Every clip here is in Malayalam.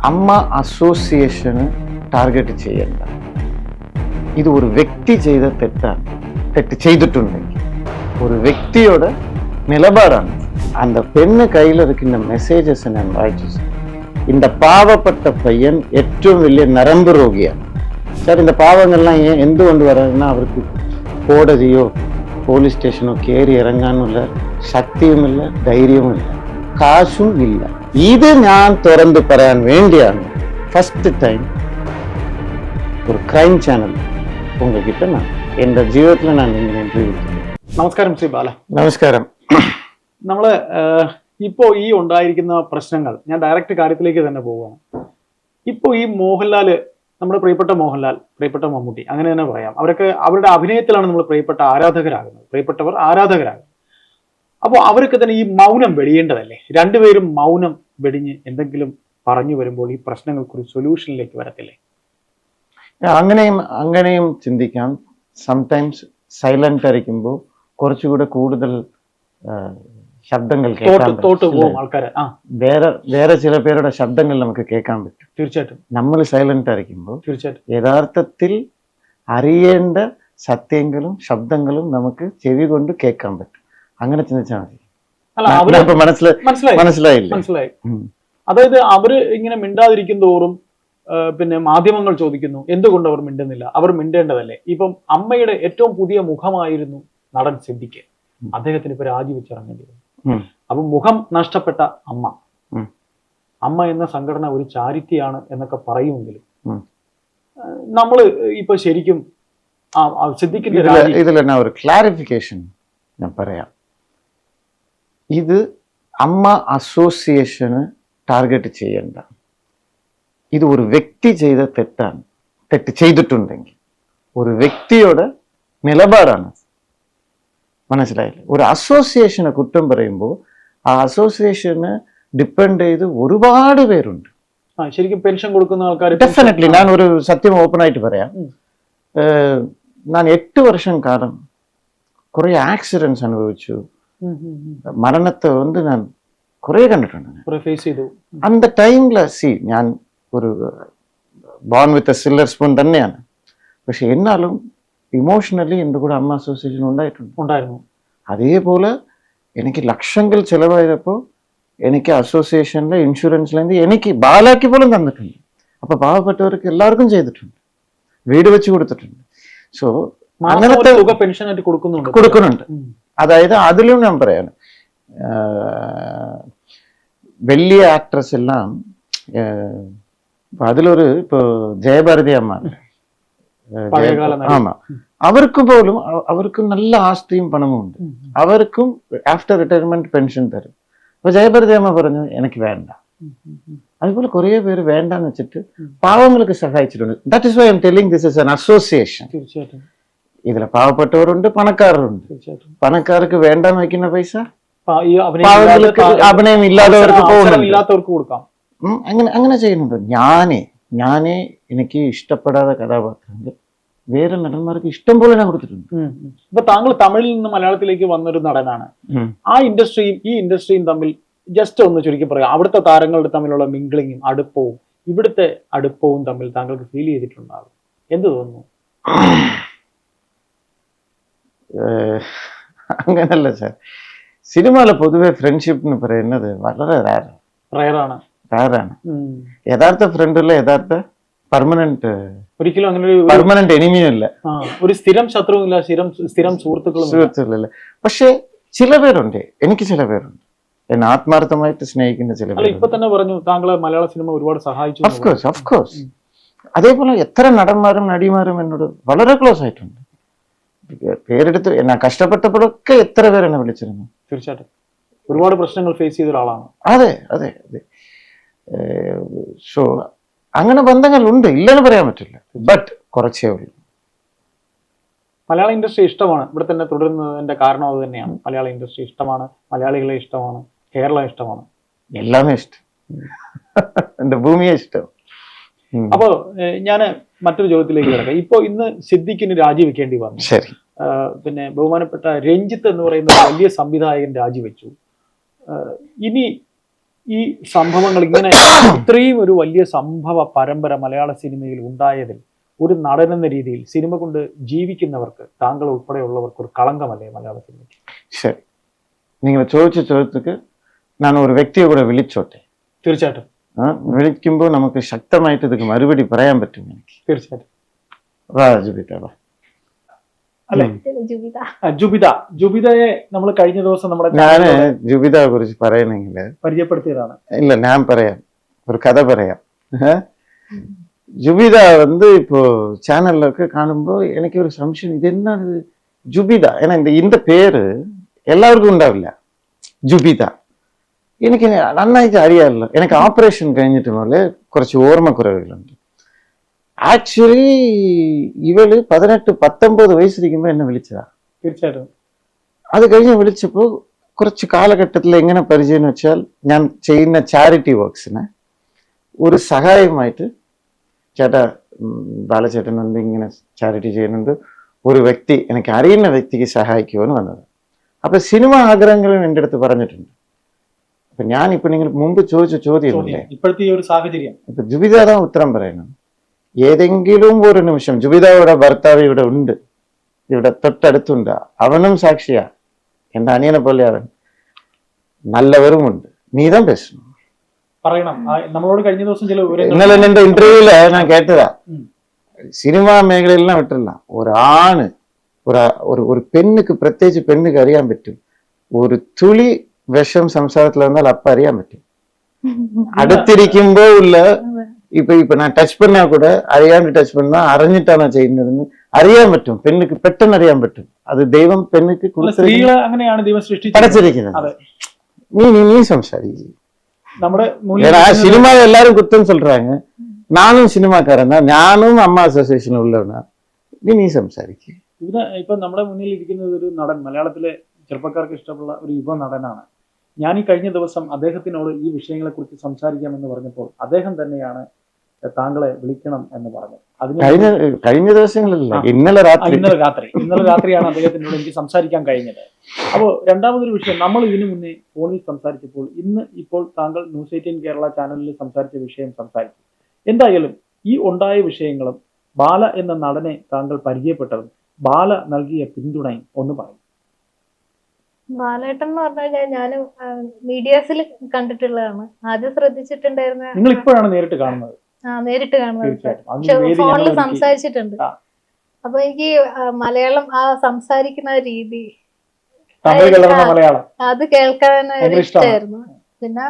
അമ്മ അസോസിയേഷന് ടാർഗറ്റ് ചെയ്യണ്ട ഇത് ഒരു വ്യക്തി ചെയ്ത തെറ്റാണ് തെറ്റ് ചെയ്തിട്ടുണ്ടെങ്കിൽ ഒരു വ്യക്തിയുടെ നിലപാടാണ് அந்த പെണ്ണ് കയ്യിലിരിക്കുന്ന മെസ്സേജസ് ഞാൻ വായിച്ചു സാർ இந்த പാവപ്പെട്ട പയ്യൻ ഏറ്റവും വലിയ നരമ്പ് രോഗിയാണ് സാർ இந்த പാവങ്ങളെല്ലാം ഏ- എന്തുകൊണ്ട് പറയുന്ന അവർക്ക് കോടതിയോ പോലീസ് സ്റ്റേഷനോ കയറി ഇറങ്ങാനുള്ള ശക്തിയുമില്ല ധൈര്യവുമില്ല കാശും ഇല്ല. ഇത് ഞാൻ തുറന്ന് പറയാൻ വേണ്ടിയാണ് ഫസ്റ്റ് ടൈം ഒരു ക്രൈം ചാനൽ உங்ககிட்ட நான் എന്റെ ജീവിതത്തിൽ ഞാൻ ഇങ്ങനെ ഇന്റർവ്യൂ നമസ്കാരം ശ്രീ ബാല. നമസ്കാരം. നമ്മൾ ഇപ്പോൾ ഈ ഉണ്ടായിരിക്കുന്ന പ്രശ്നങ്ങൾ ഞാൻ ഡയറക്റ്റ് കാര്യത്തിലേക്ക് തന്നെ പോവുകയാണ്. ഇപ്പോൾ ഈ മോഹൻലാൽ നമ്മുടെ പ്രിയപ്പെട്ട മോഹൻലാൽ പ്രിയപ്പെട്ട മമ്മൂട്ടി അങ്ങനെ തന്നെ പറയാം. അവരൊക്കെ അവരുടെ അഭിനയത്തിലാണ് നമ്മൾ പ്രിയപ്പെട്ട ആരാധകരാകുന്നത്. പ്രിയപ്പെട്ടവർ ആരാധകരാകുന്നത്. അപ്പോൾ അവരൊക്കെ തന്നെ ഈ മൗനം വെടിയേണ്ടതല്ലേ? രണ്ടുപേരും മൗനം വെടിഞ്ഞ് എന്തെങ്കിലും പറഞ്ഞു വരുമ്പോൾ ഈ പ്രശ്നങ്ങൾക്കൊരു സൊല്യൂഷനിലേക്ക് വരത്തില്ലേ? അങ്ങനെയും അങ്ങനെയും ചിന്തിക്കാം. സംടൈംസ് സൈലന്റ് ആയിരിക്കുമ്പോൾ കുറച്ചുകൂടെ കൂടുതൽ ശബ്ദങ്ങൾ വേറെ വേറെ ചില പേരുടെ ശബ്ദങ്ങൾ നമുക്ക് കേൾക്കാൻ പറ്റും. തീർച്ചയായിട്ടും. നമ്മൾ സൈലന്റ് ആയിരിക്കുമ്പോൾ തീർച്ചയായിട്ടും. യഥാർത്ഥത്തിൽ അറിയേണ്ട സത്യങ്ങളും ശബ്ദങ്ങളും നമുക്ക് ചെവി കൊണ്ട് കേൾക്കാൻ പറ്റും. അങ്ങനെ ചിന്തിച്ചാൽ മതി. ഇപ്പൊ മനസ്സിലായി. അതായത് അവർ ഇങ്ങനെ മിണ്ടാതിരിക്കും തോറും പിന്നെ മാധ്യമങ്ങൾ ചോദിക്കുന്നു എന്തുകൊണ്ട് അവർ മിണ്ടുന്നില്ല? അവർ മിണ്ടേണ്ടതല്ലേ? ഇപ്പം അമ്മയുടെ ഏറ്റവും പുതിയ മുഖമായിരുന്നു നടൻ സിദ്ധിക്ക് അദ്ദേഹത്തിന് ഇപ്പൊ രാജിവെച്ചിറങ്ങേണ്ടി വന്നു. അപ്പൊ മുഖം നഷ്ടപ്പെട്ട അമ്മ. അമ്മ എന്ന സംഘടന ഒരു ചാരിറ്റിയാണ് എന്നൊക്കെ പറയുമെങ്കിലും നമ്മൾ ഇപ്പൊ ശരിക്കും സിദ്ദിഖിന്റെ ഇതിൽ ഒരു ക്ലാരിഫിക്കേഷൻ ഞാൻ പറയാം. ഇത് അമ്മ അസോസിയേഷന് ടാർഗറ്റ് ചെയ്യേണ്ട. ഇത് ഒരു വ്യക്തി ചെയ്ത തെറ്റാണ്. തെറ്റ് ചെയ്തിട്ടുണ്ടെങ്കിൽ. ഒരു വ്യക്തിയുടെ നിലപാടാണ്. മനസ്സിലായില്ലേ? ഒരു അസോസിയേഷനെ കുറ്റം പറയുമ്പോൾ ആ അസോസിയേഷന് ഡിപ്പെൻഡ് ചെയ്ത് ഒരുപാട് പേരുണ്ട്. ശരിക്കും പെൻഷൻ കൊടുക്കുന്ന ആൾക്കാർ ഡെഫിനറ്റ്ലി ഞാൻ ഒരു സത്യം ഓപ്പൺ ആയിട്ട് പറയാം ഞാൻ എട്ട് വർഷം കാലം കുറേ ആക്സിഡൻസ് അനുഭവിച്ചു. മരണത്തെ വന്ന് ഞാൻ குறைய കണ്ടിട്ടുണ്ട്. அந்த ടൈമില സി ഞാൻ ഒരു born with a silver spoon തന്നെയാണ്. പക്ഷെ എന്നാലും ഇമോഷണലി എന്റെ കൂടെ അമ്മ അസോസിയേഷൻ ഉണ്ടായിട്ടുണ്ട്. ഉണ്ടായിരുന്നു. അതേപോലെ എനിക്ക് ലക്ഷങ്ങൾ ചിലവായപ്പോൾ എനിക്ക് അസോസിയേഷനിലെ ഇൻഷുറൻസിലേന്ത് എനിക്ക് ബാലാക്കി പോലും തന്നിട്ടുണ്ട്. അപ്പോൾ പാവപ്പെട്ടവർക്ക് എല്ലാവർക്കും ചെയ്തിട്ടുണ്ട്. വീട് വെച്ച് കൊടുത്തിട്ടുണ്ട്. സോ അങ്ങനത്തെ കൊടുക്കുന്നുണ്ട്. കൊടുക്കുന്നുണ്ട്. അതായത് അതിലും ഞാൻ പറയാണ് ആഹ് വലിയ ആക്ട്രസ് എല്ലാം ആഹ് ഇപ്പൊ അതിലൊരു ഇപ്പൊ ജയഭാരതി അമ്മ പഴയകാല നടി. ആമാ അവർക്ക് പോലും അവ- അവർക്ക് നല്ല ആസ്തിയും പണവും ഉണ്ട് ഉം. അവർക്കും ആഫ്റ്റർ റിട്ടയർമെന്റ് പെൻഷൻ തരും അപ്പൊ ജയഭാരതി അമ്മ പറഞ്ഞു എനിക്ക് വേണ്ട ഉം. ഉം. ഉം. അതുപോലെ കുറേ പേര് വേണ്ടെന്ന് വെച്ചിട്ട് ഉം. പാവങ്ങൾക്ക് സഹായിച്ചിട്ടുണ്ട് that is why I'm telling this is an association തീർച്ചയായിട്ടും ഇതിൽ പാവപ്പെട്ടവരുണ്ട് പണക്കാരുണ്ട്. പണക്കാർക്ക് വേണ്ടെന്ന് വെക്കുന്ന പൈസ? അഭിനയം ഇല്ലാത്തവർക്ക് പോകുന്നുണ്ട്. കൊടുക്കാം. അങ്ങനെ അങ്ങനെ ചെയ്യുന്നുണ്ട്. ഞാനേ ഞാനേ എനിക്ക് ഇഷ്ടപ്പെടാത്ത കഥാപാത്രങ്ങൾ വേറെ നടന്മാർക്ക് ഇഷ്ടം പോലെ ഞാൻ കൊടുത്തിട്ടുണ്ട്. ഇപ്പൊ താങ്കൾ തമിഴിൽ നിന്ന് മലയാളത്തിലേക്ക് വന്നൊരു നടനാണ്. ആ ഇൻഡസ്ട്രിയും ഈ ഇൻഡസ്ട്രിയും തമ്മിൽ ജസ്റ്റ് ഒന്ന് ചുരുക്കി പറയാം. അവിടുത്തെ താരങ്ങളുടെ തമ്മിലുള്ള മിംഗ്ലിങ്ങും അടുപ്പവും ഇവിടുത്തെ അടുപ്പവും തമ്മിൽ താങ്കൾക്ക് ഫീൽ ചെയ്തിട്ടുണ്ടാകും എന്ത് തോന്നുന്നു? അങ്ങനല്ല സാർ. സിനിമയിലെ പൊതുവെ ഫ്രണ്ട്ഷിപ്പ് എന്ന് പറയുന്നത് വളരെ റയറാണ് റയറാണ് യഥാർത്ഥ ഫ്രണ്ടുള്ള യഥാർത്ഥ പെർമനന്റ് ഒരിക്കലും അങ്ങനെ ഒരു പെർമനന്റ് എനിമിയും ഇല്ല. ഒരു സ്ഥിരം ശത്രുവും ഇല്ല സ്ഥിരം സ്ഥിരം സുഹൃത്തുക്കളും. സുഹൃത്തുക്കളില്ല പക്ഷെ ചില പേരുണ്ട്. എനിക്ക് ചില പേരുണ്ട്. എന്നെ ആത്മാർത്ഥമായിട്ട് സ്നേഹിക്കുന്ന ചില പേര് ഇപ്പൊ തന്നെ പറഞ്ഞു താങ്കളെ മലയാള സിനിമ ഒരുപാട് സഹായിച്ചു ഓഫ് കോഴ്സ് ഓഫ് കോഴ്സ് അതേപോലെ എത്ര നടന്മാരും നടിമാരും എന്നോട് വളരെ ക്ലോസ് ആയിട്ടുണ്ട്. പേരെടുത്ത് ഞാൻ കഷ്ടപ്പെട്ടപ്പോഴൊക്കെ എത്ര പേര് എന്നെ വിളിച്ചിരുന്നു? തീർച്ചയായിട്ടും. ഒരുപാട് പ്രശ്നങ്ങൾ ഫേസ് ചെയ്ത ഒരാളാണ്. അതെ അതെ അതെ. ഷോ അങ്ങനെ ബന്ധങ്ങൾ ഉണ്ട് ഇല്ലെന്ന് പറയാൻ പറ്റില്ല. ബട്ട് കുറച്ചേ ഉള്ളൂ. മലയാള ഇൻഡസ്ട്രി ഇഷ്ടമാണ്. ഇവിടെ തന്നെ തുടരുന്നതിന്റെ കാരണം അത് തന്നെയാണ്. മലയാള ഇൻഡസ്ട്രി ഇഷ്ടമാണ്. മലയാളികളെ ഇഷ്ടമാണ്. കേരളം ഇഷ്ടമാണ്. എല്ലാമേ ഇഷ്ടം. എന്റെ ഭൂമിയെ ഇഷ്ടം. അപ്പോ ഞാൻ മറ്റൊരു ചോദ്യത്തിലേക്ക് കിടക്കാം. ഇപ്പോ ഇന്ന് സിദ്ദിഖിന് രാജിവെക്കേണ്ടി വന്നു. ശരി. പിന്നെ ബഹുമാനപ്പെട്ട രഞ്ജിത്ത് എന്ന് പറയുന്ന വലിയ സംവിധായകൻ രാജിവെച്ചു. ഇനി ഈ സംഭവങ്ങൾ ഇങ്ങനെ ഇത്രയും ഒരു വലിയ സംഭവ പരമ്പര മലയാള സിനിമയിൽ ഉണ്ടായതിൽ ഒരു നടനെന്ന രീതിയിൽ സിനിമ കൊണ്ട് ജീവിക്കുന്നവർക്ക് താങ്കൾ ഉൾപ്പെടെയുള്ളവർക്ക് ഒരു കളങ്കമല്ലേ മലയാള സിനിമയ്ക്ക്? ശരി. നിങ്ങൾ ചോദിച്ച ചോദ്യത്തിക്ക് ഞാൻ ഒരു വ്യക്തിയെ കൂടെ വിളിച്ചോട്ടെ? തീർച്ചയായിട്ടും. വിളിക്കുമ്പോൾ നമുക്ക് ശക്തമായിട്ട് ഇതൊക്കെ മറുപടി പറയാൻ പറ്റും എനിക്ക്. തീർച്ചയായിട്ടും. രാജപിതാവാ അല്ലെ ജുബിത ജുബിത ജുബിതയെ നമ്മൾ കഴിഞ്ഞ ദിവസം നമ്മുടെ ഞാന് ചാനലിലൂടെ ജുബിതയെ കുറിച്ച് പറയണെങ്കിൽ പരിചയപ്പെടുത്തിയതാണ് இல்ல நான் പറയാം ஒரு கதை പറയാം ഏ? ജുബിത வந்து இப்போ சேனல்ல ഒക്കെ കാണുമ്പോൾ എനിക്ക് ഒരു സംശയം ഇതെന്താണ് ഇത് ജുബിത ஏன்னா இந்த இந்த പേര് എല്ലാവർക്കും ഉണ്ടാവില്ല ജുബിത എനിക്ക് നന്നായിട്ട് അറിയാമല്ലോ എനിക്ക് ഓപ്പറേഷൻ കഴിഞ്ഞിട്ട് മുതൽ കുറച്ച് ഓർമ്മക്കുറവുകളുണ്ട് ആക്ച്വലി ഇവള് പതിനെട്ട് പത്തൊമ്പത് വയസ്സിരിക്കുമ്പോൾ എന്നെ വിളിച്ചതാ തീർച്ചയായിട്ടും അത് കഴിഞ്ഞ് വിളിച്ചപ്പോൾ കുറച്ച് കാലഘട്ടത്തിൽ എങ്ങനെ പരിചയം എന്ന് വെച്ചാൽ ഞാൻ ചെയ്യുന്ന ചാരിറ്റി വർക്ക്സിന് ഒരു സഹായമായിട്ട് ചേട്ടാ ഉം, ബാലചേട്ടൻ வந்து ഇങ്ങനെ ചാരിറ്റി ചെയ്യുന്നുണ്ട് ഒരു വ്യക്തി എനിക്ക് അറിയുന്ന വ്യക്തിക്ക് സഹായിക്കുമെന്ന് വന്നത് അപ്പൊ സിനിമ ആഗ്രഹങ്ങളും എൻ്റെ അടുത്ത് പറഞ്ഞിട്ടുണ്ട് അപ്പൊ ഞാൻ ഇപ്പൊ നിങ്ങൾ മുമ്പ് ചോദിച്ച ചോദ്യം ചോദ്യം ഇപ്പോഴത്തെ ഈ ഒരു സാഹചര്യം ഇപ്പൊ ജുബിത தான் ഉത്തരം പറയണം ഏതെങ്കിലും ഒരു നിമിഷം ജുബിതയുടെ ഭർത്താവ് ഇവിടെ ഉണ്ട്. ഇവിടെ തൊട്ടടുത്തുണ്ട്. അവനും സാക്ഷിയാ. എന്റെ അനിയനെ പോലെ അവൻ. നല്ലവരുമുണ്ട്. നീതം പേശണം പറയണം. നമ്മളോട് കഴിഞ്ഞ ദിവസം ചില ഇന്നലെ എന്റെ ഇന്റർവ്യൂവിൽ ഞാൻ കേട്ടതാ. സിനിമാ മേഖലയിലെല്ലാം വിട്ടില്ല. ഒരാണ് ഒരു ഒരു പെണ്ണുക്ക് പ്രത്യേകിച്ച് പെണ്ണുക്ക് അറിയാൻ പറ്റും. ഒരു തുളി വിഷം സംസാരത്തിൽ വന്നാൽ അപ്പ അറിയാൻ പറ്റും. അടുത്തിരിക്കുമ്പോ ഉള്ള ഇപ്പൊ ഇപ്പൊ ഞാൻ ടച്ച് பண்ணா கூட അറിയാണ്ട് ടച്ച് பண்ணா അറിഞ്ഞിട്ടാണോ ചെയ്യുന്നതെന്ന് അറിയാൻ പറ്റും പെണ്ണുക്ക് പെട്ടെന്ന് അറിയാൻ പറ്റും അത് ദൈവം പെണ്ണുക്ക് കൊടുത്തിരിക്കുന്ന- സ്ത്രീകളെ അങ്ങനെയാണ് ദൈവം സൃഷ്ടിച്ചത് പടച്ചിരിക്കുന്നത് അതെ. நீ நீ நீ സംസാരിക്കും നമ്മുടെ മുന്നിൽ ஏன்னா ഇരിക്കുന്നത് சினிமா எல்லாரும் குத்தம் சொல்றாங்க நானும் சினிமாக்காரன் தான் நானும் அம்மா அசோசியேஷன் உள்ளவனா நீ நீ സംസാരിക്ക ഇത് ഇപ്പൊ നമ്മുടെ മുന്നിൽ ഇരിക്കുന്നത് ഒരു നടൻ മലയാളത്തിലെ ചെറുപ്പക്കാർക്ക് ഇഷ്ടമുള്ള ഒരു യുവ നടനാണ് ഞാൻ ഈ കഴിഞ്ഞ ദിവസം അദ്ദേഹത്തിനോട് ഈ വിഷയങ്ങളെ കുറിച്ച് സംസാരിക്കാമെന്ന് പറഞ്ഞപ്പോൾ അദ്ദേഹം തന്നെയാണ് താങ്കളെ വിളിക്കണം എന്ന് പറഞ്ഞു. അതിന് കഴിഞ്ഞ കഴിഞ്ഞ ദിവസങ്ങളിലല്ല ഇന്നലെ രാത്രി. ഇന്നലെ രാത്രി. ഇന്നലെ രാത്രിയാണ് അദ്ദേഹത്തിനോട് എനിക്ക് സംസാരിക്കാൻ കഴിഞ്ഞത്. അപ്പോൾ രണ്ടാമതൊരു വിഷയം നമ്മൾ ഇതിനു മുന്നേ ഫോണിൽ സംസാരിച്ചപ്പോൾ ഇന്ന് ഇപ്പോൾ താങ്കൾ ന്യൂസ് എയ്റ്റീൻ കേരള ചാനലിൽ സംസാരിച്ച വിഷയം സംസാരിച്ചു. എന്തായാലും ഈ ഉണ്ടായ വിഷയങ്ങളും ബാല എന്ന നടനെ താങ്കൾ പരിചയപ്പെട്ടതും ബാല നൽകിയ പിന്തുണയും ഒന്ന് പറയും. ബാലേട്ടൻ എന്ന് പറഞ്ഞു കഴിഞ്ഞാൽ ഞാൻ മീഡിയാസിൽ കണ്ടിട്ടുള്ളതാണ്. ആദ്യം ശ്രദ്ധിച്ചിട്ടുണ്ടായിരുന്ന നിങ്ങൾ ഇപ്പോഴാണ് നേരിട്ട് കാണുന്നത്. നേരിട്ട് കാണുന്നത് ഫോണിൽ. സംസാരിച്ചിട്ടുണ്ട്. അപ്പൊ എനിക്ക് മലയാളം ആ സംസാരിക്കുന്ന രീതി അത് കേൾക്കാൻ. ഇഷ്ടമായിരുന്നു. പിന്നെ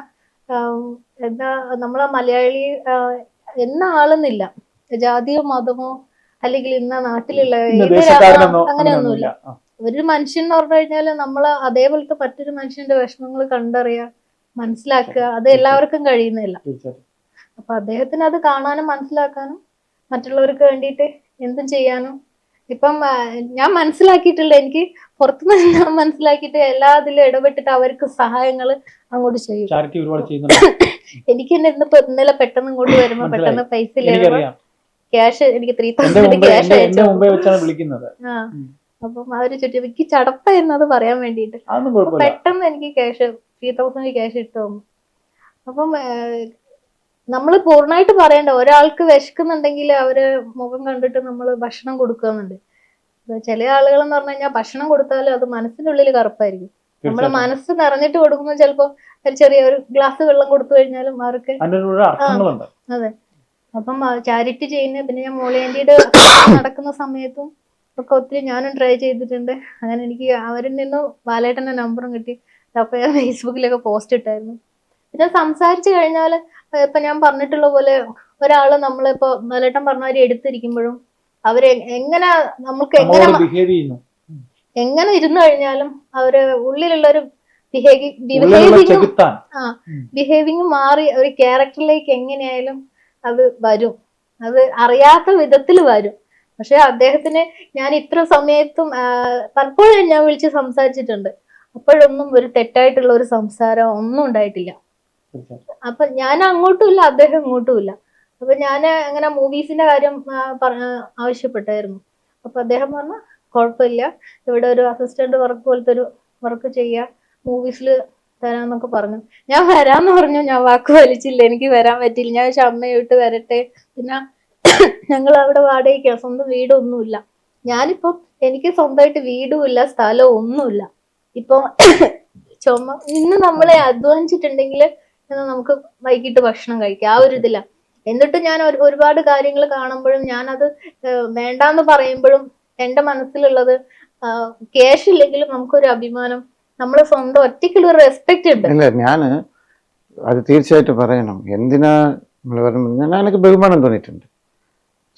എന്താ നമ്മളെ മലയാളി എന്ന ആളെന്നില്ല. ജാതിയോ മതമോ അല്ലെങ്കിൽ ഇന്ന നാട്ടിലുള്ള അങ്ങനെയൊന്നുമില്ല. ഒരു മനുഷ്യൻ എന്ന് പറഞ്ഞു കഴിഞ്ഞാൽ നമ്മൾ അതേപോലത്തെ മറ്റൊരു മനുഷ്യന്റെ വിഷമങ്ങൾ കണ്ടറിയുക മനസ്സിലാക്കുക അത് എല്ലാവർക്കും കഴിയുന്നില്ല അപ്പൊ അദ്ദേഹത്തിന് അത് കാണാനും മനസ്സിലാക്കാനും മറ്റുള്ളവർക്ക് വേണ്ടിയിട്ട് എന്തും ചെയ്യാനും. ഇപ്പം ഞാൻ മനസ്സിലാക്കിയിട്ടുള്ള എനിക്ക് പുറത്തുനിന്ന് ഞാൻ മനസ്സിലാക്കിയിട്ട് എല്ലാ ഇതിലും ഇടപെട്ടിട്ട് അവർക്ക് സഹായങ്ങൾ അങ്ങോട്ട് ചെയ്യും. എനിക്ക് തന്നെ ഇന്നിപ്പോ ഇന്നലെ പെട്ടെന്ന് ഇങ്ങോട്ട് വരുമ്പോ പെട്ടെന്ന് പൈസ ക്യാഷ് എനിക്ക് ത്രീ തൗസൻഡ് ക്യാഷ് അപ്പം അവർ ചുറ്റും എനിക്ക് ചടപ്പായിരുന്നു അത് പറയാൻ വേണ്ടിയിട്ട്. പെട്ടെന്ന് എനിക്ക് ക്യാഷ് ത്രീ തൗസൻഡ് ക്യാഷ് ഇട്ടു അപ്പം നമ്മൾ പൂർണമായിട്ട് പറയണ്ട. ഒരാൾക്ക് വിശക്കുന്നുണ്ടെങ്കിൽ അവർ മുഖം കണ്ടിട്ട് നമ്മൾ ഭക്ഷണം കൊടുക്കുന്നുണ്ട്. ചില ആളുകൾ എന്ന് പറഞ്ഞു കഴിഞ്ഞാൽ ഭക്ഷണം കൊടുത്താലും അത് മനസ്സിനുള്ളിൽ കറുപ്പായിരിക്കും. നമ്മൾ മനസ്സ് നിറഞ്ഞിട്ട് കൊടുക്കുമ്പോൾ ചിലപ്പോ ചെറിയ ഒരു ഗ്ലാസ് വെള്ളം കൊടുത്തു കഴിഞ്ഞാലും അവർക്ക് അതെ. അപ്പം ചാരിറ്റി ചെയ്യുന്ന പിന്നെ ഞാൻ മോളിയാന്റിയുടെ നടക്കുന്ന സമയത്തും ഒക്കെ ഒത്തിരി ഞാനും ട്രൈ ചെയ്തിട്ടുണ്ട്. അങ്ങനെ എനിക്ക് അവരിൽ നിന്നും ബാലേട്ടന്റെ നമ്പറും കിട്ടി. അപ്പൊ ഞാൻ ഫേസ്ബുക്കിലൊക്കെ പോസ്റ്റ് ഇട്ടായിരുന്നു. പിന്നെ സംസാരിച്ചു കഴിഞ്ഞാൽ ഇപ്പൊ ഞാൻ പറഞ്ഞിട്ടുള്ള പോലെ ഒരാൾ നമ്മളിപ്പോ ബാലേട്ടൻ പറഞ്ഞവരെ എടുത്തിരിക്കുമ്പോഴും അവരെ എങ്ങനെ നമുക്ക് എങ്ങനെ എങ്ങനെ ഇരുന്നു കഴിഞ്ഞാലും അവർ ഉള്ളിലുള്ള ഒരു ബിഹേവിങ്ങും ബിഹേവിങ് മാറി ഒരു ക്യാരക്ടറിലേക്ക് എങ്ങനെയായാലും അത് വരും. അത് അറിയാത്ത വിധത്തിൽ വരും. പക്ഷെ അദ്ദേഹത്തിന് ഞാൻ ഇത്ര സമയത്തും പലപ്പോഴും ഞാൻ വിളിച്ച് സംസാരിച്ചിട്ടുണ്ട്. അപ്പോഴൊന്നും ഒരു തെറ്റായിട്ടുള്ള ഒരു സംസാരം ഒന്നും ഉണ്ടായിട്ടില്ല. അപ്പൊ ഞാൻ അങ്ങോട്ടും ഇല്ല അദ്ദേഹം ഇങ്ങോട്ടും ഇല്ല അപ്പൊ ഞാൻ അങ്ങനെ മൂവീസിന്റെ കാര്യം പറഞ്ഞ പറ- ആവശ്യപ്പെട്ടായിരുന്നു. അപ്പൊ അദ്ദേഹം പറഞ്ഞു കുഴപ്പമില്ല. ഇവിടെ ഒരു അസിസ്റ്റന്റ് വർക്ക് പോലത്തെ ഒരു വർക്ക് ചെയ്യാ. മൂവീസിൽ തരാന്നൊക്കെ പറഞ്ഞു. ഞാൻ വരാന്ന് പറഞ്ഞു ഞാൻ വാക്ക് വലിച്ചില്ല. എനിക്ക് വരാൻ പറ്റില്ല ഞാൻ പക്ഷെ അമ്മയോട്ട് വരട്ടെ. പിന്നെ ഞങ്ങൾ അവിടെ വാടകയ്ക്കാ. സ്വന്തം വീടൊന്നുമില്ല. ഞാനിപ്പം എനിക്ക് സ്വന്തമായിട്ട് വീടും ഇല്ല സ്ഥലവും ഒന്നുമില്ല ഇപ്പൊ ചുമ ഇന്ന് നമ്മളെ അധ്വാനിച്ചിട്ടുണ്ടെങ്കിൽ നമുക്ക് വൈകിട്ട് ഭക്ഷണം കഴിക്കാം. ആ ഒരു ഇതില്ല എന്നിട്ട് ഞാൻ ഒരുപാട് കാര്യങ്ങൾ കാണുമ്പോഴും ഞാൻ അത് വേണ്ടാന്ന് പറയുമ്പോഴും എന്റെ മനസ്സിലുള്ളത് ക്യാഷ് ഇല്ലെങ്കിലും നമുക്കൊരു അഭിമാനം നമ്മളെ സ്വന്തം ഒറ്റയ്ക്കുള്ള ഒരു റെസ്പെക്ട് ഉണ്ട്. ഇല്ല ഞാൻ അത് തീർച്ചയായിട്ടും പറയണം. എന്തിനാ നമ്മൾ പറഞ്ഞു ഞാൻ എനിക്ക് ബഹുമാനം തോന്നിയിട്ടുണ്ട്.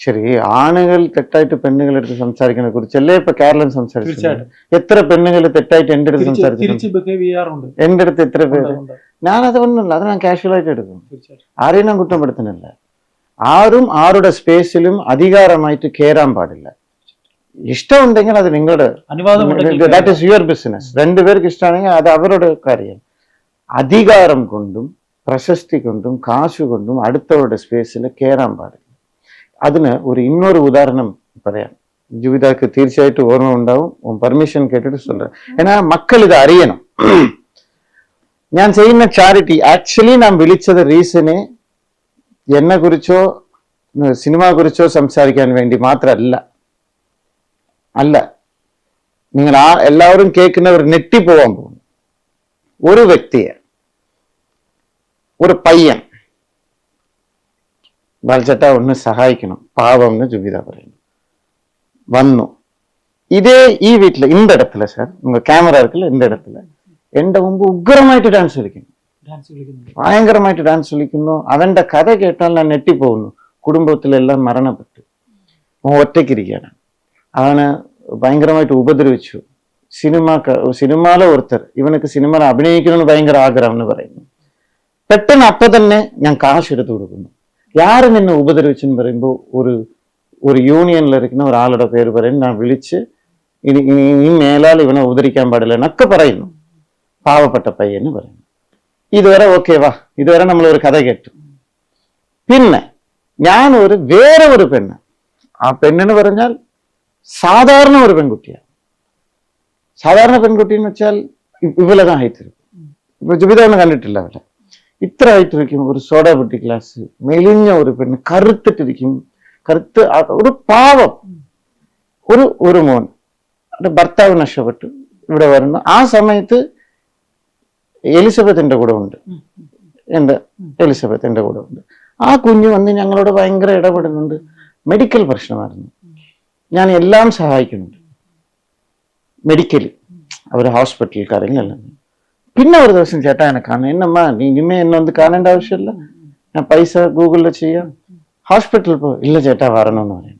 ശരി ആണുങ്ങൾ തെറ്റായിട്ട് പെണ്ണുങ്ങളെ അടുത്ത് സംസാരിക്കുന്നതിനെ കുറിച്ചല്ലേ ഇപ്പൊ കേരളം സംസാരിച്ചത് തീർച്ചയായിട്ടും എത്ര പെണ്ണുങ്ങൾ തെറ്റായിട്ട് എന്റെ അടുത്ത് തിരിച്ച് സംസാരിച്ചു തിരിച്ച് ബിഹേവ് ചെയ്യാറുണ്ട് എന്റെ അടുത്ത് എത്ര പേര് ഉണ്ട്, ഉണ്ട്. ഞാൻ അതൊന്നുമില്ല അത് ഞാൻ കാഷ്വൽ ആയിട്ട് എടുക്കും തീർച്ചയായിട്ടും ആരെയും ഞാൻ കുറ്റപ്പെടുത്തുന്നില്ല ആരും ആരുടെ സ്പേസിലും അധികാരമായിട്ട് കയറാൻ പാടില്ല ഇഷ്ടമുണ്ടെങ്കിൽ അത് നിങ്ങളുടെ അനുവാദം ഉണ്ടെങ്കിൽ ദാറ്റ് ഇസ് യുവർ ബിസിനസ് രണ്ടുപേർക്ക് ഇഷ്ടമാണെങ്കിൽ അത് അവരുടെ കാര്യം അധികാരം കൊണ്ടും പ്രശസ്തി കൊണ്ടും കാശ് കൊണ്ടും അടുത്തവരുടെ സ്പേസിൽ കയറാൻ പാടില്ല അതിന് ഒരു ഇന്നൊരു ഉദാഹരണം പറയാം ജീവിതാക്ക് തീർച്ചയായിട്ടും ഓർമ്മ ഉണ്ടാവും പെർമിഷൻ കേട്ടിട്ട് സൊല്ലേൻ ഏന്നാ മക്കൾ ഇത് അറിയണം ഞാൻ ചെയ്യുന്ന ചാരിറ്റി ആക്ച്വലി നാം വിളിച്ചത് റീസനെ എന്നെ കുറിച്ചോ സിനിമ കുറിച്ചോ സംസാരിക്കാൻ വേണ്ടി മാത്രമല്ല അല്ല നിങ്ങൾ ആ എല്ലാവരും കേൾക്കുന്നവർ നെറ്റിപ്പോവാൻ പോകുന്നു ഒരു വ്യക്തിയെ ഒരു പയ്യൻ ബാൽച്ചട്ട ഒന്ന് സഹായിക്കണം പാവം എന്ന് ജുബിത പറയുന്നു വന്നു இதே ഈ വീട്ടില് இந்த இடத்துல சார் உங்க கேமரா இருக்குல்ல இந்த இடத்துல എന്റെ മുമ്പ് ഉഗ്രമായിട്ട് ഡാൻസ് കളിക്കുന്നു ഡാൻസ് കളിക്കുന്നുണ്ട് ഭയങ്കരമായിട്ട് ഡാൻസ് കളിക്കുന്നു അവന്റെ കഥ കേട്ടാൽ ഞാൻ ഞെട്ടിപ്പോകുന്നു കുടുംബത്തിലെല്ലാം മരണപ്പെട്ടു അവൻ ഒറ്റയ്ക്കിരിക്കുകയാണ് അവന് ഭയങ്കരമായിട്ട് ഉപദ്രവിച്ചു സിനിമ സിനിമയിലെ ഒരുത്തർ ഇവനക്ക് സിനിമയിൽ അഭിനയിക്കണമെന്ന് ഭയങ്കര ആഗ്രഹം എന്ന് പറയുന്നു പെട്ടെന്ന് അപ്പൊ തന്നെ ഞാൻ കാശ് എടുത്തു കൊടുക്കുന്നു யாரு நின்று உபதரிச்சுன்னு പറയുമ്പോൾ ஒரு ஒரு യൂണിയനിൽ ഇരിക്കുന്ന ഒരാളുടെ പേര് പറയും ഞാൻ വിളിച്ച് ഇനി ഇനി ഈ മേലാൽ ഇവനെ ഉപദ്രവിക്കാൻ പാടില്ല എന്നൊക്കെ പറയുന്നു പാവപ്പെട്ട പയ്യന് പറയുന്നു ഇതുവരെ ഓക്കേവാ ഇതുവരെ നമ്മൾ ഒരു കഥ കേട്ടു പിന്നെ ഞാൻ ഒരു വേറെ ഒരു പെണ്ണ് ആ പെണ്ണെന്ന് പറഞ്ഞാൽ സാധാരണ ഒരു പെൺകുട്ടിയാണ് സാധാരണ പെൺകുട്ടി എന്ന് വെച്ചാൽ ഇവലതാ ഹൈറ്റ് ഇപ്പൊ ജുബിത കണ്ടിട്ടില്ല അവിടെ ഇത്ര ആയിട്ട് ഇരിക്കും ഒരു സോഡ പെട്ടി ക്ലാസ് മെലിഞ്ഞ ഒരു പെണ്ണ് കറുത്തിട്ടിരിക്കും. കറുത്ത് ഒരു പാവം ഒരു ഒരു മോൻ ഭർത്താവ് നഷ്ടപ്പെട്ടു. ഇവിടെ വരുന്നു. ആ സമയത്ത് എലിസബത്ത് എന്റെ കൂടെ ഉണ്ട്. എന്റെ എലിസബത്ത് എന്റെ കൂടെ ഉണ്ട്. ആ കുഞ്ഞു വന്ന് ഞങ്ങളോട് ഭയങ്കര ഇടപെടുന്നുണ്ട്. മെഡിക്കൽ പ്രശ്നമായിരുന്നു. ഞാൻ എല്ലാം സഹായിക്കുന്നുണ്ട്. മെഡിക്കൽ അവർ ഹോസ്പിറ്റലിൽ കാര്യങ്ങളെല്ലാം പിന്നെ ഒരു ദിവസം ചേട്ടാ എന്നെ കാണാൻ എന്നമ്മ നീ ഇനിമേ എന്നെ ഒന്ന് കാണേണ്ട ആവശ്യമില്ല ഞാൻ പൈസ ഗൂഗിളിൽ ചെയ്യാം ഹോസ്പിറ്റലിൽ പോ ഇല്ല ചേട്ടാ വരണമെന്ന് പറയും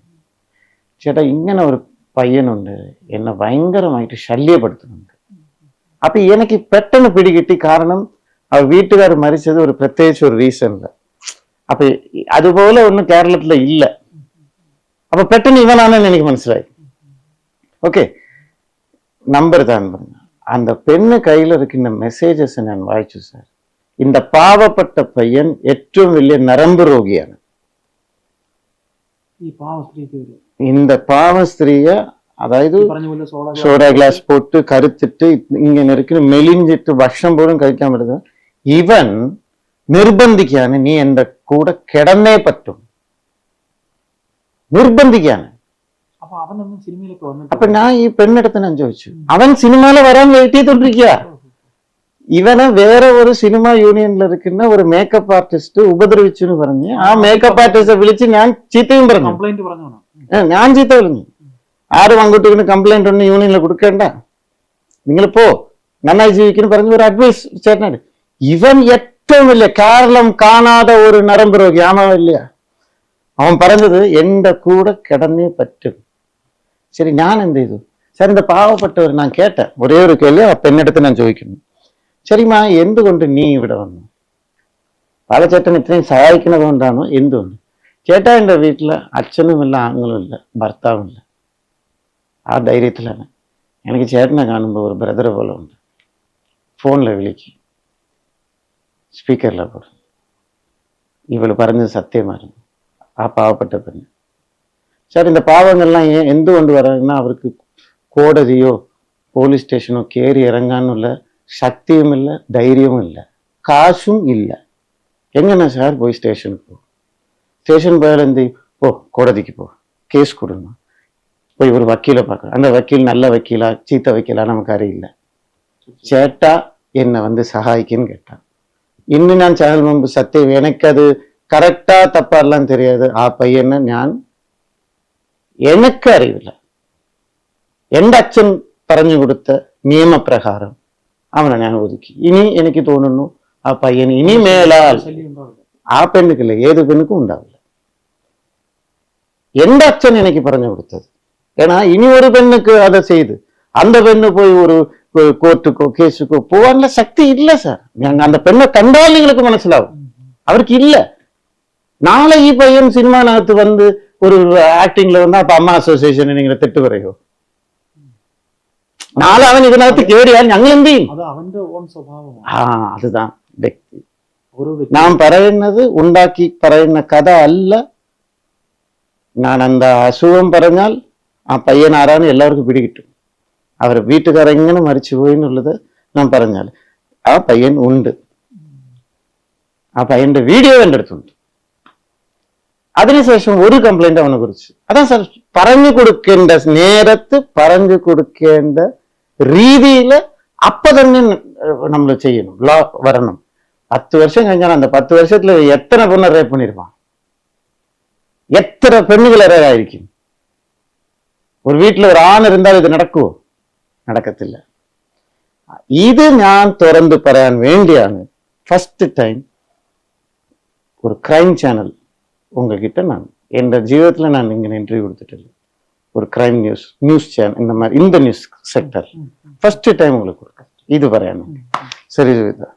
ചേട്ടാ ഇങ്ങനെ ഒരു പയ്യനുണ്ട് എന്നെ ഭയങ്കരമായിട്ട് ശല്യപ്പെടുത്തുന്നുണ്ട് അപ്പൊ എനിക്ക് പെട്ടെന്ന് പിടികിട്ടി കാരണം ആ വീട്ടുകാർ മരിച്ചത് ഒരു പ്രത്യേകിച്ച് ഒരു റീസണിൽ അപ്പൊ ഈ- അതുപോലെ ഒന്നും കേരളത്തിൽ ഇല്ല അപ്പൊ പെട്ടെന്ന് ഇവനാണെന്ന് എനിക്ക് മനസ്സിലായി ഓക്കെ നമ്പർ താൻ പറഞ്ഞു அந்த பெண்ணு கையில் இருக்கின்ற மெசேஜஸை நான் வாய்ச்சு சார் இந்த பாவப்பட்ட பையன் ஏற்றவும் വലിയ நரம்பு ரோகியான இந்த பாவ ஸ்திரீய അതായത് സോഡ ഗ്ലാസ് പോട്ട് കരുത്തിട്ട് ഇങ്ങനെ ഇരിക്കുന്നു മെലിഞ്ഞിട്ട് ഭക്ഷണം പോലും കഴിക്കാൻ പറ്റുന്നത് ഇവൻ നിർബന്ധിക്കാണ് നീ എൻ്റെ കൂടെ കിടന്നേ പറ്റും നിർബന്ധിക്കാണ് അപ്പൊ അവനൊന്നും സിനിമയിലൊക്കെ വന്നിട്ട് അപ്പൊ ഞാൻ ഈ പെണ്ണെടുത്ത് ഞാൻ ചോദിച്ചു. അവൻ സിനിമയിൽ വരാൻ വെയിറ്റ് ചെയ്തോണ്ടിരിക്കുക ഇവനെ വേറെ ഒരു സിനിമ യൂണിയനിൽ ഇരിക്കുന്ന ഒരു മേക്കപ്പ് ആർട്ടിസ്റ്റ് ഉപദ്രവിച്ചു എന്ന് പറഞ്ഞ് ആ മേക്കപ്പ് ആർട്ടിസ്റ്റിനെ വിളിച്ച് ഞാൻ ചീത്തയും പറഞ്ഞു. കംപ്ലൈന്റ് പറഞ്ഞോണോ ഏ, ഞാൻ ചീത്ത പറഞ്ഞു ആരും അങ്ങോട്ടും ഇങ്ങനെ കംപ്ലൈന്റ് ഒന്നും യൂണിയനിൽ കൊടുക്കേണ്ട. നിങ്ങൾ പോ നന്നായി ജീവിക്കുന്നു പറഞ്ഞ ഒരു അഡ്വൈസ് ചേട്ടനാണ് ഇവൻ ഏറ്റവും വലിയ കേരളം കാണാതെ ഒരു നരമ്പ് രോഗി ആണോ ഇല്ല അവൻ പറഞ്ഞത് എന്റെ കൂടെ കിടന്നേ പറ്റും. ശരി ഞാൻ എന്ത് ചെയ്തു സാർ இந்த പാവപ്പെട്ടവർ ഞാൻ കേട്ട ഒരേ ഒരു കേൾവി ആ പെണ്ണെടുത്ത് ഞാൻ ചോദിക്കുന്നു ശരിമാ എന്തുകൊണ്ട് നീ ഇവിടെ വന്നു പാലച്ചേട്ടൻ ഇത്രയും സഹായിക്കുന്നത് കൊണ്ടാണോ എന്തുകൊണ്ട് ചേട്ടാ എൻ്റെ വീട്ടില് അച്ഛനുമില്ല ആങ്ങളുമില്ല ഭർത്താവുമില്ല ആ ധൈര്യത്തിലാണ് എനിക്ക് ചേട്ടനെ കാണുമ്പോൾ ഒരു ബ്രദർ പോലെ ഉണ്ട് ഫോണിൽ വിളിക്കും സ്പീക്കറിലെ പോടും ഇവള് പറഞ്ഞത് സത്യമായിരുന്നു ആ പാവപ്പെട്ട പെണ്ണ് சார் இந்த பாவங்கள்லாம் ஏன் எந்த கொண்டு வராங்கன்னா அவருக்கு கோடதியோ போலீஸ் ஸ்டேஷனோ கேரி இறங்கான்னு இல்லை. சக்தியும் இல்லை தைரியமும் இல்லை. காசும் இல்லை. எங்கண்ணா சார் போய் ஸ்டேஷனுக்கு போ. ஸ்டேஷன் போயிலேருந்து போ கோடதிக்கு போ. கேஸ் கொடுங்க போய் ஒரு வக்கீலை பார்க்குறோம் அந்த வக்கீல் நல்ல வக்கீலா சீத்த வக்கீலா நமக்கு அறியில்லை சேட்டா என்னை வந்து சகாய்க்குன்னு கேட்டான். இன்னும் நான் சேனல் முன்பு சத்தியம் எனக்கு அது கரெக்டாக தப்பாலாம் தெரியாது. ஆ பையனை நான் എനിക്ക് അറിയില്ല എൻ്റെ അച്ഛൻ പറഞ്ഞു കൊടുത്ത നിയമപ്രകാരം അവനെ ഞാൻ ഒതുക്കി ഇനി എനിക്ക് തോന്നുന്നു ആ പയ്യൻ ഇനി മേലാൽ ശല്യം ഉണ്ടാവില്ല ആ പെണ്ണുക്കില്ല ഏത് പെണ്ണുക്കും ഉണ്ടാവില്ല എന്റെ അച്ഛൻ എനിക്ക് പറഞ്ഞു കൊടുത്തത് ஏன்னா இனி ஒரு பெண்ணுக்கு அதை செய்து அந்த பெண்ணு போய் ஒரு ஒரு கோர்ட்டுக்கோ கேஸுக்கோ போவான்ல சக்தி இல்ல சார் நாங்க அந்த பெண்ணை கண்டால் எங்களுக்கு മനസ്സിലാവും അവർക്ക് ഇല്ല നാളെ ഈ പയ്യൻ സിനിമനകത്ത് വന്ന് ഒരു ஆக்டிங்ல வந்து அப்ப അമ്മ അസോസിയേഷൻ നിങ്ങൾ തെറ്റ് പറയോ? നാളെ അവൻ ഇതിനകത്ത് കേറിയാൽ ഞങ്ങൾ എന്ത് ചെയ്യും? അവന്റെ ഓൺ സ്വഭാവമാണ്. ആ അതുதான் വ്യക്തി. നാം പറയുന്നത് ഉണ്ടാക്കി പറയുന്ന കഥ അല്ല. ഞാൻ എന്താ അസുഖം പറഞ്ഞാൽ ആ പയ്യൻ ആരാണ് എല്ലാവർക്കും പിടികിട്ടും. അവർ വീട്ടുകാർ എങ്ങനെ മരിച്ചു പോയി എന്നുള്ളത് ഞാൻ പറഞ്ഞാൽ ആ പയ്യൻ ഉണ്ട്. ആ പയ്യന്റെ വീഡിയോ എന്റെ അടുത്തുണ്ട്. അതിനുശേഷം ഒരു കംപ്ലൈന്റ് അവനെ കുറിച്ച് അതാ സാർ പറഞ്ഞു കൊടുക്കേണ്ട നേരത്ത് പറഞ്ഞു കൊടുക്കേണ്ട രീതിയിൽ അപ്പൊ തന്നെ നമ്മൾ ചെയ്യണം ലോ വരണം பத்து வருஷம் கழிஞ்சாலும் அந்த பத்து வருஷத்துல எத்தனை பொண்ணை ரேப் பண்ணியிருப்பான் எத்தனை பெண்ணுகள் ரேப் ஆயிருக்கும் ஒரு வீட்டில் ஒரு ஆண் இருந்தால் இது நடக்குவோ நடக்கத்தில்ல இது ഞാൻ തുറന്ന് പറയാൻ വേണ്ടിയാണ് ഫസ്റ്റ് ടൈം ഒരു ക്രൈം ചാനൽ உங்ககிட்ட நான் என்ற ஜீவத்தில் நான் இங்கே இன்டர்வியூ கொடுத்துட்டு ஒரு கிரைம் நியூஸ் நியூஸ் சேனல் இந்த மாதிரி இந்த நியூஸ் செக்டர் ஃபஸ்ட்டு டைம் உங்களுக்கு கொடுக்குறேன் இது வரையான சரி ஜீவிதா